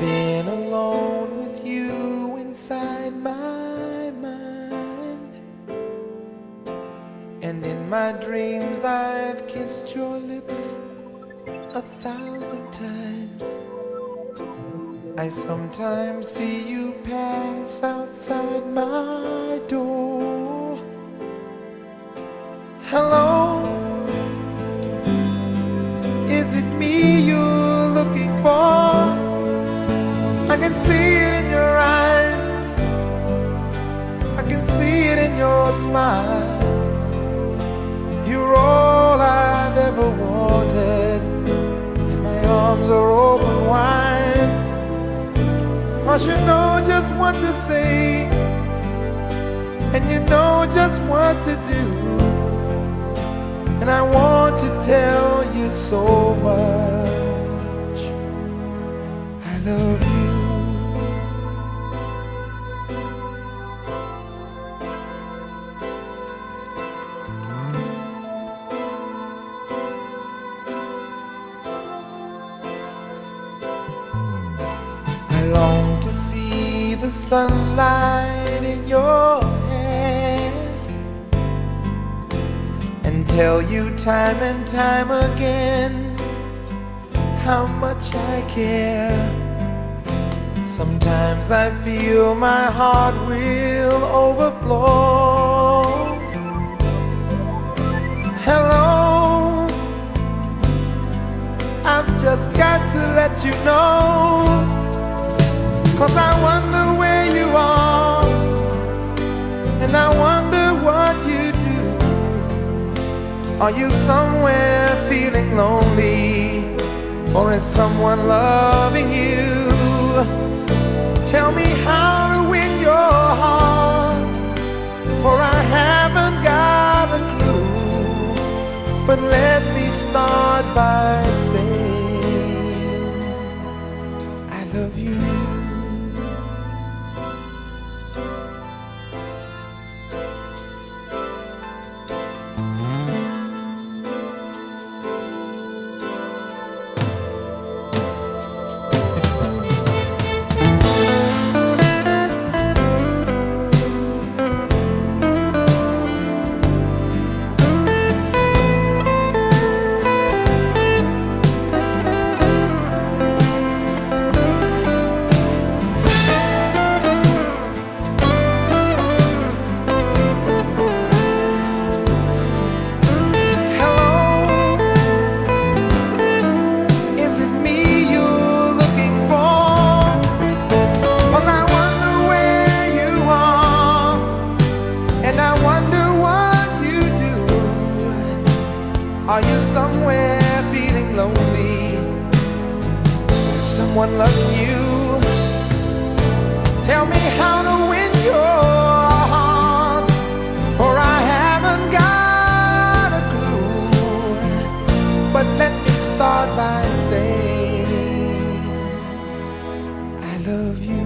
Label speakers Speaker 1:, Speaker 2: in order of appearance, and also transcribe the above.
Speaker 1: Been alone with you inside my mind. And in my dreams, I've kissed your lips a thousand times. I sometimes see you pass outside my door. Smile. You're all I've ever wanted, and my arms are open wide. Cause you know just what to say, and you know just what to do. And I want to tell you so much. I long to see the sunlight in your hair and tell you time and time again how much I care. Sometimes I feel my heart will overflow. Hello, I've just got to let you know. Cause I wonder where you are, and I wonder what you do. Are you somewhere feeling lonely, or is someone loving you? Tell me how to win your heart, for I haven't got a clue. But let me start by saying, I love you. Are you somewhere feeling lonely? Is someone loving you? Tell me how to win your heart, for I haven't got a clue. But let me start by saying, I love you.